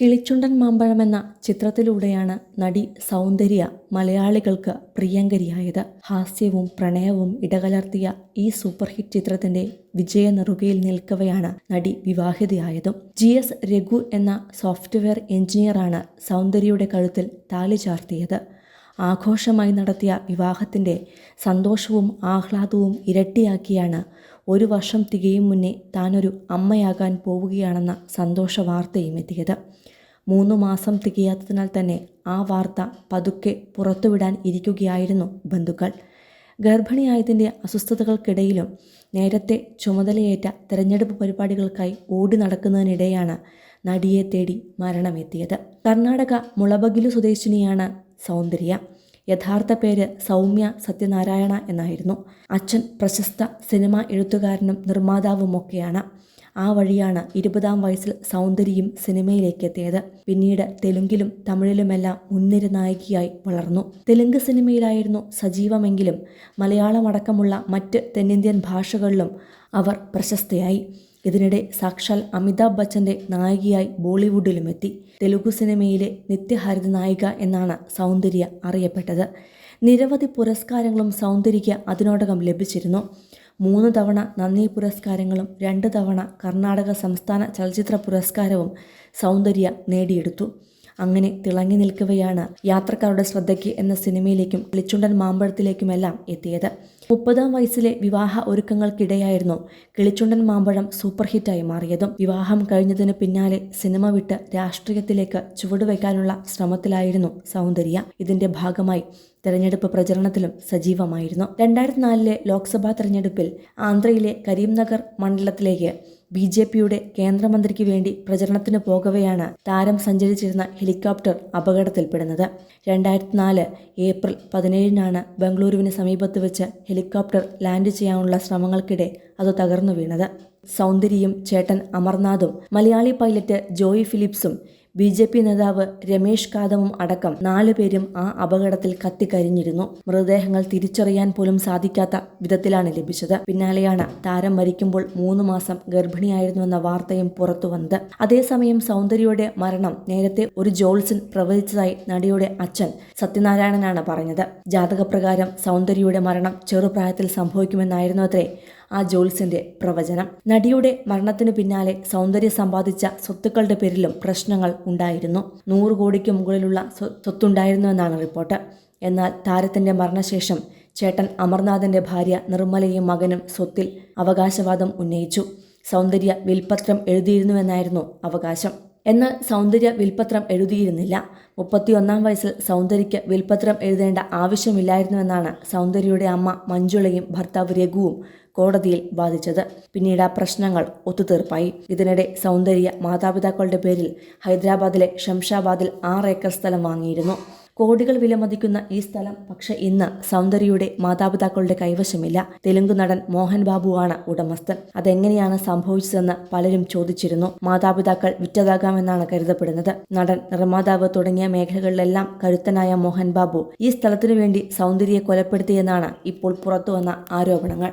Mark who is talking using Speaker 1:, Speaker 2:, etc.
Speaker 1: കിളിച്ചുണ്ടൻ മാമ്പഴം എന്ന ചിത്രത്തിലൂടെയാണ് നടി സൗന്ദര്യ മലയാളികൾക്ക് പ്രിയങ്കരിയായത്. ഹാസ്യവും പ്രണയവും ഇടകലർത്തിയ ഈ സൂപ്പർ ഹിറ്റ് ചിത്രത്തിന്റെ വിജയ നെറുകയിൽ നിൽക്കവെയാണ് നടി വിവാഹിതയായതും. ജി എസ് രഘു എന്ന സോഫ്റ്റ്വെയർ എഞ്ചിനീയറാണ് സൗന്ദര്യയുടെ കഴുത്തിൽ താലി ചാർത്തിയത്. ആഘോഷമായി നടത്തിയ വിവാഹത്തിന്റെ സന്തോഷവും ആഹ്ലാദവും ഇരട്ടിയാക്കിയാണ് ഒരു വർഷം തികയും മുന്നേ താനൊരു അമ്മയാകാൻ പോവുകയാണെന്ന സന്തോഷ വാർത്തയും എത്തിയത്. മൂന്ന് മാസം തികയാത്തതിനാൽ തന്നെ ആ വാർത്ത പതുക്കെ പുറത്തുവിടാൻ ഇരിക്കുകയായിരുന്നു ബന്ധുക്കൾ. ഗർഭിണിയായതിന്റെ അസ്വസ്ഥതകൾക്കിടയിലും നേരത്തെ ചുമതലയേറ്റ തെരഞ്ഞെടുപ്പ് പരിപാടികൾക്കായി ഓടി നടക്കുന്നതിനിടെയാണ് നടിയെ തേടി മരണമെത്തിയത്. കർണാടക മുളബഗിലു സ്വദേശിനിയാണ് സൗന്ദര്യ. യഥാർത്ഥ പേര് സൗമ്യ സത്യനാരായണ എന്നായിരുന്നു. അച്ഛൻ പ്രശസ്ത സിനിമാ എഴുത്തുകാരനും നിർമ്മാതാവുമൊക്കെയാണ്. ആ വഴിയാണ് ഇരുപതാം വയസ്സിൽ സൗന്ദര്യം സിനിമയിലേക്ക് എത്തിയത് പിന്നീട് തെലുങ്കിലും തമിഴിലുമെല്ലാം മുൻനിര നായികയായി വളർന്നു. തെലുങ്ക് സിനിമയിലായിരുന്നു സജീവമെങ്കിലും മലയാളമടക്കമുള്ള മറ്റ് തെന്നിന്ത്യൻ ഭാഷകളിലും അവർ പ്രശസ്തയായി. ഇതിനിടെ സാക്ഷാൽ അമിതാഭ് ബച്ചന്റെ നായികയായി ബോളിവുഡിലും എത്തി. തെലുഗു സിനിമയിലെ നിത്യഹരിത നായിക എന്നാണ് സൗന്ദര്യ അറിയപ്പെട്ടത്. നിരവധി പുരസ്കാരങ്ങളും സൗന്ദര്യയ്ക്ക് അതിനോടകം ലഭിച്ചിരുന്നു. മൂന്ന് തവണ നന്ദി പുരസ്കാരങ്ങളും രണ്ട് തവണ കർണാടക സംസ്ഥാന ചലച്ചിത്ര പുരസ്കാരവും സൗന്ദര്യ നേടിയെടുത്തു. അങ്ങനെ തിളങ്ങി നിൽക്കവെയാണ് യാത്രക്കാരുടെ ശ്രദ്ധയ്ക്ക് എന്ന സിനിമയിലേക്കും കിളിച്ചുണ്ടൻ മാമ്പഴത്തിലേക്കുമെല്ലാം എത്തിയത്. മുപ്പതാം വയസ്സിലെ വിവാഹ ഒരുക്കങ്ങൾക്കിടെയായിരുന്നു കിളിച്ചുണ്ടൻ മാമ്പഴം സൂപ്പർ ഹിറ്റായി മാറിയതും. വിവാഹം കഴിഞ്ഞതിന് പിന്നാലെ സിനിമ വിട്ട് രാഷ്ട്രീയത്തിലേക്ക് ചുവടുവയ്ക്കാനുള്ള ശ്രമത്തിലായിരുന്നു സൗന്ദര്യ. ഇതിന്റെ ഭാഗമായി തെരഞ്ഞെടുപ്പ് പ്രചരണത്തിലും സജീവമായിരുന്നു. രണ്ടായിരത്തി നാലിലെ ലോക്സഭാ തെരഞ്ഞെടുപ്പിൽ ആന്ധ്രയിലെ കരീംനഗർ മണ്ഡലത്തിലേക്ക് ബി ജെ പിയുടെ കേന്ദ്രമന്ത്രിക്ക് വേണ്ടി പ്രചരണത്തിന് പോകവെയാണ് താരം സഞ്ചരിച്ചിരുന്ന ഹെലികോപ്റ്റർ അപകടത്തിൽപ്പെടുന്നത്. രണ്ടായിരത്തി നാല് ഏപ്രിൽ പതിനേഴിനാണ് ബംഗളൂരുവിന് സമീപത്ത് വെച്ച് ഹെലികോപ്റ്റർ ലാൻഡ് ചെയ്യാനുള്ള ശ്രമങ്ങൾക്കിടെ അത് തകർന്നു വീണത്. സൗന്ദര്യയും ചേട്ടൻ അമർനാഥും മലയാളി പൈലറ്റ് ജോയി ഫിലിപ്സും ബി ജെ പി നേതാവ് രമേശ് കാദമും അടക്കം നാലുപേരും ആ അപകടത്തിൽ കത്തിക്കരിഞ്ഞിരുന്നു. മൃതദേഹങ്ങൾ തിരിച്ചറിയാൻ പോലും സാധിക്കാത്ത വിധത്തിലാണ് ലഭിച്ചത്. പിന്നാലെയാണ് താരം മരിക്കുമ്പോൾ മൂന്ന് മാസം ഗർഭിണിയായിരുന്നുവെന്ന വാർത്തയും പുറത്തുവന്നത് അതേസമയം സൗന്ദര്യയുടെ മരണം നേരത്തെ ഒരു ജോൾസൺ പ്രവചിച്ചതായി നടിയുടെ അച്ഛൻ സത്യനാരായണനാണ് പറഞ്ഞത്. ജാതകപ്രകാരം സൗന്ദര്യയുടെ മരണം ചെറുപ്രായത്തിൽ സംഭവിക്കുമെന്നായിരുന്നു അത്രേ ആ ജോൽസിന്റെ പ്രവചനം. നടിയുടെ മരണത്തിനു പിന്നാലെ സൗന്ദര്യം സമ്പാദിച്ച സ്വത്തുക്കളുടെ പേരിലും പ്രശ്നങ്ങൾ ഉണ്ടായിരുന്നു. നൂറ് കോടിക്ക് മുകളിലുള്ള സ്വത്തുണ്ടായിരുന്നുവെന്നാണ് റിപ്പോർട്ട്. എന്നാൽ താരത്തിന്റെ മരണശേഷം ചേട്ടൻ അമർനാഥിന്റെ ഭാര്യ നിർമ്മലയും മകനും സ്വത്തിൽ അവകാശവാദം ഉന്നയിച്ചു. സൗന്ദര്യ വിൽപത്രം എഴുതിയിരുന്നുവെന്നായിരുന്നു അവകാശം. എന്നാൽ സൗന്ദര്യ വിൽപത്രം എഴുതിയിരുന്നില്ല. മുപ്പത്തിയൊന്നാം വയസ്സിൽ സൗന്ദര്യയ്ക്ക് വിൽപത്രം എഴുതേണ്ട ആവശ്യമില്ലായിരുന്നുവെന്നാണ് സൗന്ദര്യയുടെ അമ്മ മഞ്ജുളയും ഭർത്താവ് രഘുവും കോടതിയിൽ ബാധിച്ചത് പിന്നീട് ആ പ്രശ്നങ്ങൾ ഒത്തുതീർപ്പായി. ഇതിനിടെ സൗന്ദര്യ മാതാപിതാക്കളുടെ പേരിൽ ഹൈദരാബാദിലെ ഷംഷാബാദിൽ ആറ് ഏക്കർ സ്ഥലം വാങ്ങിയിരുന്നു. കോടികൾ വിലമതിക്കുന്ന ഈ സ്ഥലം പക്ഷെ ഇന്ന് സൗന്ദര്യയുടെ മാതാപിതാക്കളുടെ കൈവശമില്ല. തെലുങ്ക് നടൻ മോഹൻ ബാബുവാണ് ഉടമസ്ഥൻ. അതെങ്ങനെയാണ് സംഭവിച്ചതെന്ന് പലരും ചോദിച്ചിരുന്നു. മാതാപിതാക്കൾ വിറ്റതാകാമെന്നാണ് കരുതപ്പെടുന്നത്. നടൻ നിർമ്മാതാവ് തുടങ്ങിയ മേഖലകളിലെല്ലാം കരുത്തനായ മോഹൻ ബാബു ഈ സ്ഥലത്തിനു വേണ്ടി സൗന്ദര്യയെ കൊലപ്പെടുത്തിയെന്നാണ് ഇപ്പോൾ പുറത്തുവന്ന ആരോപണങ്ങൾ.